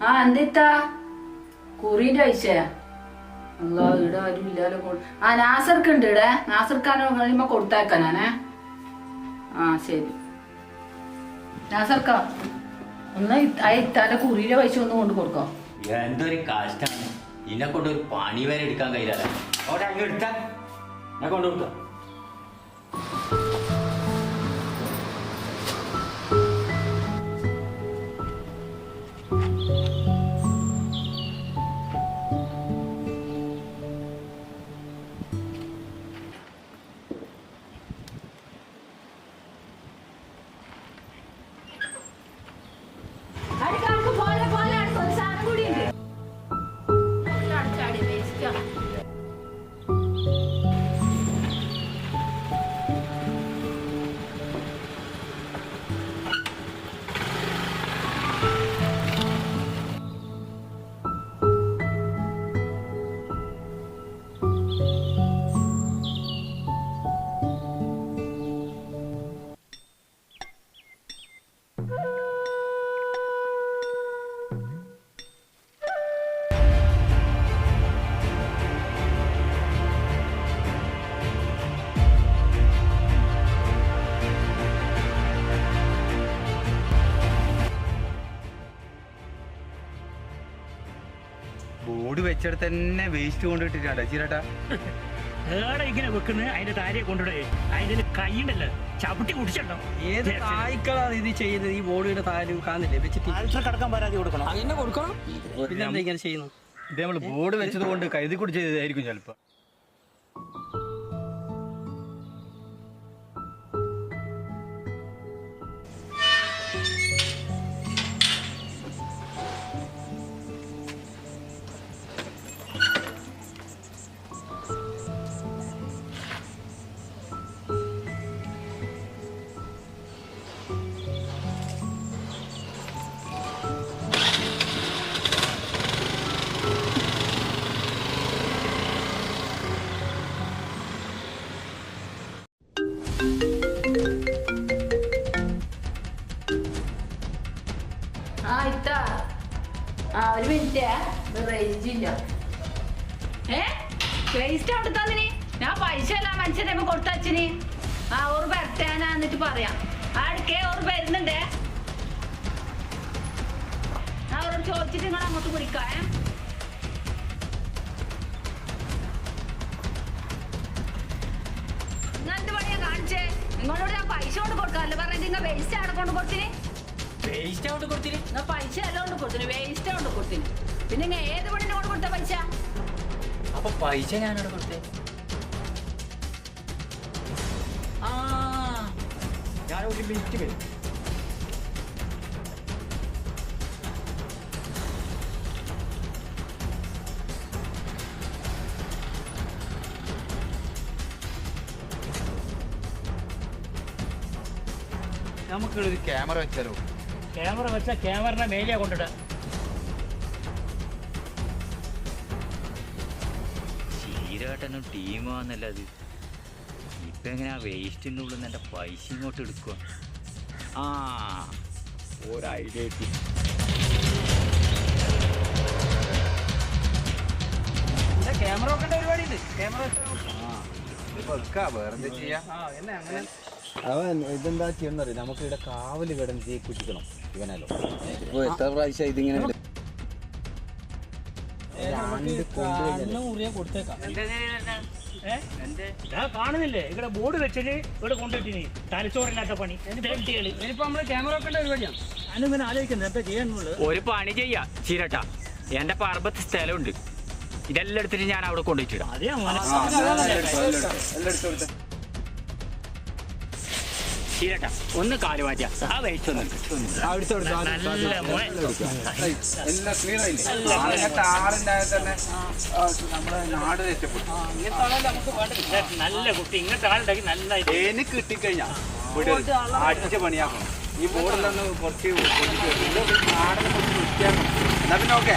ആ എന്തിത്താ കുറിന്റെ അയച്ചേ അല്ലോ ഇവിടെ ആരും ഇല്ലാലോ ആ നാസർക്ക് ഉണ്ട് ഇവിടെ. നാസർക്കാരൻ കഴിയുമ്പോ കൊടുത്തേക്ക ഞാനേ ആ ശരി. നാസർക്കാ ഒന്ന് ഇത്താന്റെ കുറിയിലെ പൈസ ഒന്ന് കൊണ്ട് കൊടുക്കോ. എന്തൊരു കാഷ്ടാണ് ഇതിനെ കൊണ്ട് ഒരു പണി വരെ എടുക്കാൻ കഴിയില്ല അവിടെ അങ്ങ് എടുത്താ. എന്നെ കൊണ്ട് ബോർഡ് വെച്ചിടത്ത് തന്നെ വേസ്റ്റ് കൊണ്ടിട്ടിട്ടാ ചീരട്ടാ. ഏടെ ഇങ്ങനെ വെക്കുന്നത് അതിന്റെ താരയെ കൊണ്ടുപോയി അതിന്റെ കൈയുണ്ടല്ലോ. ചവിട്ടി കുടിച്ചോ ഏത് കായ്ക്കളാണ് ഇത് ചെയ്യുന്നത്? ഈ ബോഡിയുടെ താൽ കാണുന്നില്ലേ? വെച്ചിട്ട്. കടക്കാൻ പരാതി കൊടുക്കണം? അതിനെ കൊടുക്കണം. പിന്നെന്താ ഇങ്ങനെ ചെയ്യുന്നു ഇത് നമ്മൾ ബോർഡ് വെച്ചത് കൊണ്ട് കരുതി കുടിച്ചതായിരിക്കും ചിലപ്പോ. ആ ഒരു മിനിറ്റ് റേഞ്ച് ഇല്ല. ഏ? വേസ്റ്റ് അവിടെ തന്നിനി? ഞാൻ പൈസ എല്ലാം മനുഷ്യരെ കൊടുത്തച്ചിന് ആ ഓർ വരട്ടാനാ എന്നിട്ട് പറയാം. ആ ഓർ വരുന്നുണ്ടേ ഞാൻ അവരോട് ചോദിച്ചിട്ട് നിങ്ങൾ അങ്ങോട്ട് വിളിക്കാം എന്ത് പണിയാ കാണിച്ചേ? നിങ്ങളോട് ഞാൻ പൈസ കൊണ്ട് കൊടുക്കാറില്ല. പറഞ്ഞത് നിങ്ങൾ വേസ്റ്റ് അവിടെ കൊണ്ട് കൊടുത്തിന്? വേസ്റ്റ് അവിടെ കൊടുത്തിരി പൈസ എല്ലാം നിങ്ങൾ ഏത് പണിനെ കൊടുത്ത പൈസ? അപ്പൊ പൈസ ഞാനോട് കൊടുത്തേ. ആ ഞാൻ ഒരു മിനിറ്റ് വരും. നമുക്കിവിടെ ഒരു ക്യാമറ വെച്ചാലോ? ക്യാമറ വെച്ചാൽ ക്യാമറയുടെ മേലെയാ കൊണ്ടിടുക. ചീരകട്ടനും ടീമാന്നല്ല അത്. ഇപ്പൊ എങ്ങനെ ആ വേസ്റ്റിന്റെ ഉള്ളിൽ നിന്ന് എന്റെ പൈസ ഇങ്ങോട്ട് എടുക്കുക ആ ഒരു ഐഡിയ കിട്ടി. ക്യാമറ വെക്കേണ്ട പരിപാടി ഉണ്ട് ക്യാമറ വേറെന്താ ചെയ്യാ? ആ എന്നെ അങ്ങനെ. അവൻ ഇതെന്താ ചെയ്യുന്നറിയാം? നമുക്ക് ഇവിടെ കാവൽ കിടന്ന് ജയിപ്പിക്കണം ഇവനല്ലോ. ഇപ്പൊ എത്ര പ്രാവശ്യം ഇതിങ്ങനെ കാണുന്നില്ലേ? ഇവിടെ ബോർഡ് വെച്ചിട്ട് ഇവിടെ കൊണ്ടിട്ടിനി തലച്ചോറില്ലാത്ത പണി. ഞാനിങ്ങനെ ആലോചിക്കുന്നത് ചെയ്യാനുള്ളത് ഒരു പണി ചെയ്യാ. ചിരട്ട. എന്റെ പറമ്പത്ത് സ്ഥലമുണ്ട്. ഇതെല്ലാം എടുത്തിട്ട് ഞാൻ അവിടെ കൊണ്ടുപോയിട്ടിടാം നാട് രക്ഷപ്പെട്ടു ഇങ്ങനത്തെ ആളല്ലേ നമുക്ക് വേണ്ടത് ഇത് നല്ല കുട്ടി. ഇങ്ങനത്തെ ആളുണ്ടെങ്കിൽ നല്ല. എനിക്ക് കിട്ടിക്കഴിഞ്ഞാൽ അടിച്ച പണിയാക്കണം ഈ ബോർഡിലൊന്ന് കുറച്ച് നാടിനെ കുറച്ച് വൃത്തിയാക്കണം എന്നാ പിന്നെ ഓക്കെ.